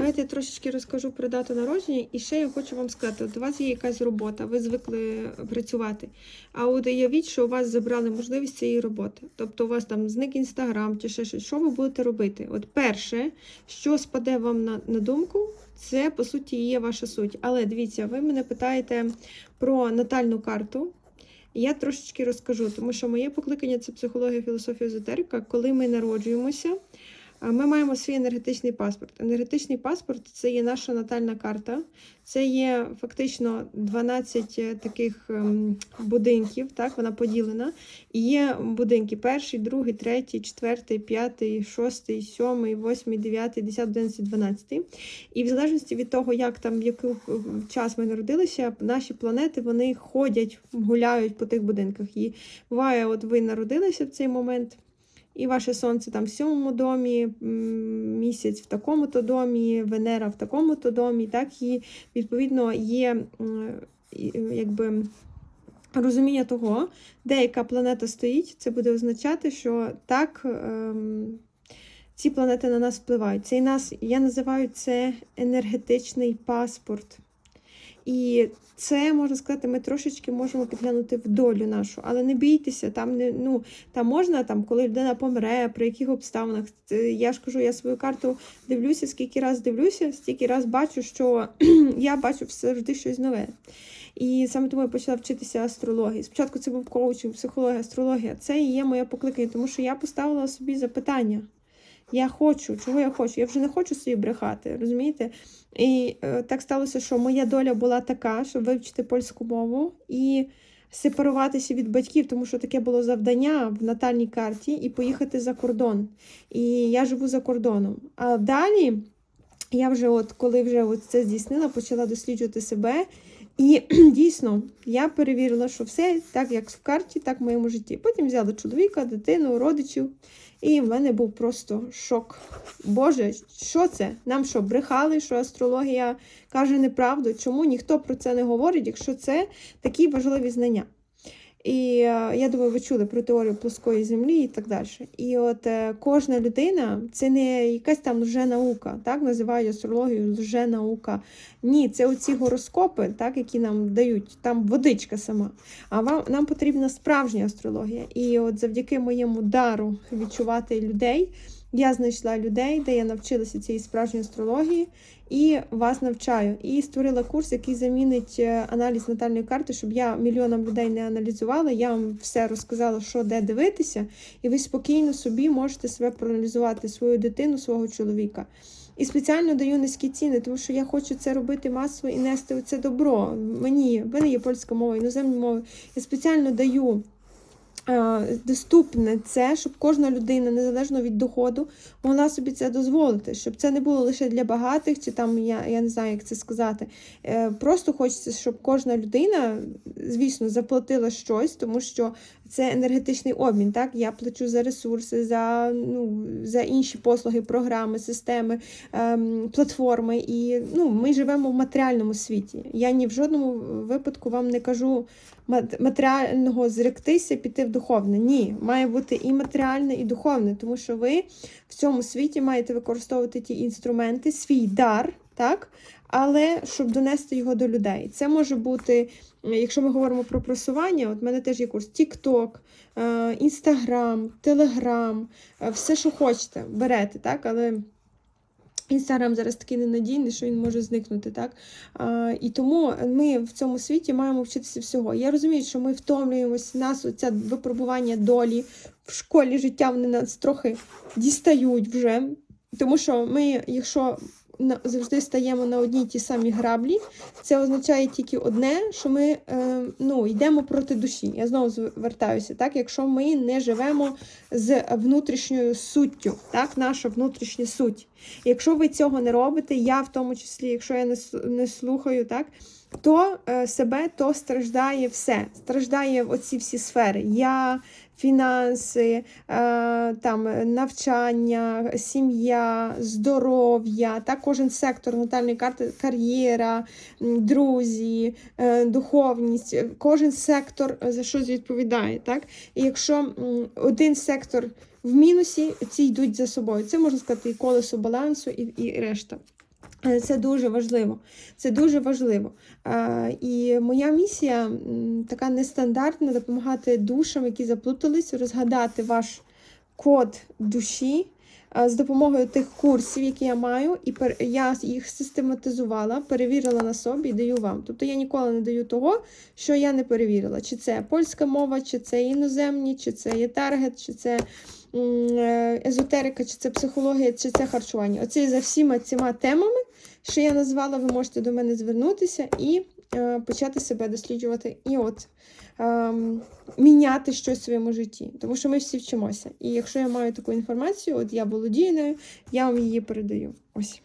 Давайте я трошечки розкажу про дату народження, і ще я хочу вам сказати: от у вас є якась робота, ви звикли працювати. А от уявіть, що у вас забрали можливість цієї роботи. Тобто у вас там зник інстаграм чи ще щось. Що ви будете робити? От перше, що спаде вам на, на думку, це по суті є ваша суть. Але дивіться, ви мене питаєте про натальну карту. Я трошечки розкажу, тому що моє покликання це психологія, філософія, езотерика. Коли ми народжуємося, Ми маємо свій енергетичний паспорт. Енергетичний паспорт це є наша натальна карта. Це є фактично 12 таких ем, будинків, так, вона поділена. І є будинки: перший, другий, третій, четвертий, п'ятий, шостий, сьомий, восьмий, дев'ятий, десятий, одинадцятий, дванадцятий. І в залежності від того, як там в який час ми народилися, наші планети вони ходять, гуляють по тих будинках. І буває, от ви народилися в цей момент. І ваше сонце там в сьомому домі, місяць в такому-то домі, Венера в такому-то домі, так і відповідно є якби. Розуміння того, де яка планета стоїть, це буде означати, що так ем, ці планети на нас впливають. Цей нас, я називаю це енергетичний паспорт. І це можна сказати, ми трошечки можемо підглянути в долю нашу, але не бійтеся, там не ну там можна, там, коли людина помре, при яких обставинах. Я ж кажу, я свою карту дивлюся, скільки раз дивлюся, стільки раз бачу, що я бачу завжди щось нове. І саме тому я почала вчитися астрології. Спочатку це був коучинг, психологія, астрологія. Це і є моє покликання, тому що я поставила собі запитання. Я хочу, чого я хочу? Я вже не хочу собі брехати, розумієте? І е, так сталося, що моя доля була така, щоб вивчити польську мову і сепаруватися від батьків, тому що таке було завдання в натальній карті, і поїхати за кордон. І я живу за кордоном. А далі я вже, от коли вже от це здійснила, почала досліджувати себе. І дійсно я перевірила, що все так, як в карті, так в моєму житті. Потім взяла чоловіка, дитину, родичів. І в мене був просто шок. Боже, що це? Нам що, брехали, що астрологія каже неправду? Чому ніхто про це не говорить, якщо це такі важливі знання? І е, я думаю, ви чули про теорію плоскої землі і так далі. І от е, кожна людина це не якась там лженаука, так називають астрологію лженаука. Ні, це оці гороскопи, так, які нам дають, там водичка сама. А вам нам потрібна справжня астрологія. І от завдяки моєму дару відчувати людей. Я знайшла людей, де я навчилася цієї справжньої астрології, і вас навчаю. І створила курс, який замінить е, аналіз натальної карти, щоб я мільйонам людей не аналізувала. Я вам все розказала, що де дивитися, і ви спокійно собі можете себе проаналізувати свою дитину, свого чоловіка. І спеціально даю низькі ціни, тому що я хочу це робити масово і нести це добро. Мені в мене є польська мова, іноземні мови. Я спеціально даю. Е, Доступне це, щоб кожна людина, незалежно від доходу, могла собі це дозволити, щоб це не було лише для багатих, чи там я, я не знаю, як це сказати. Е, Просто хочеться, щоб кожна людина, звісно, заплатила щось, тому що це енергетичний обмін. Так, я плачу за ресурси, за, ну, за інші послуги, програми, системи, ем, платформи. І ну, ми живемо в матеріальному світі. Я ні в жодному випадку вам не кажу матеріального зректися, піти в духовне. Ні, має бути і матеріальне, і духовне, тому що ви в цьому світі маєте використовувати ті інструменти, свій дар, так? Але щоб донести його до людей. Це може бути, е, якщо ми говоримо про просування, от в мене теж є курс TikTok, е, Instagram, Telegram, е, все, що хочете, берете, так? Але Інстаграм зараз такий ненадійний, що він може зникнути, так? А, і тому ми в цьому світі маємо вчитися всього. Я розумію, що ми втомлюємось, нас оця випробування долі в школі життя вони нас трохи дістають вже. Тому що ми, якщо завжди стаємо на одній ті самі граблі, це означає тільки одне, що ми е, ну, йдемо проти душі. Я знову звертаюся, так? якщо ми не живемо з внутрішньою суттю, так? наша внутрішня суть. Якщо ви цього не робите, я в тому числі, якщо я не, не слухаю, так? то е, себе то страждає все. Страждає оці всі сфери. Я, фінанси, е, там, навчання, сім'я, здоров'я, так, кожен сектор натальної карти, кар'єра, друзі, е, духовність, кожен сектор е, за щось відповідає. Так? І якщо один сектор в мінусі, ці йдуть за собою. Це можна сказати і колесо балансу, і, і решта. Е, Це дуже важливо. Це дуже важливо. І моя місія така нестандартна допомагати душам, які заплутались, розгадати ваш код душі з допомогою тих курсів, які я маю, і пер- я їх систематизувала, перевірила на собі і даю вам. Тобто я ніколи не даю того, що я не перевірила. Чи це польська мова, чи це іноземні, чи це є таргет, чи це е, езотерика, чи це психологія, чи це харчування. Оце за всіма цими темами, що я назвала, ви можете до мене звернутися і е, почати себе досліджувати. І от е, міняти щось в своєму житті. Тому що ми всі вчимося. І якщо я маю таку інформацію, от я володію нею, я вам її передаю. Ось.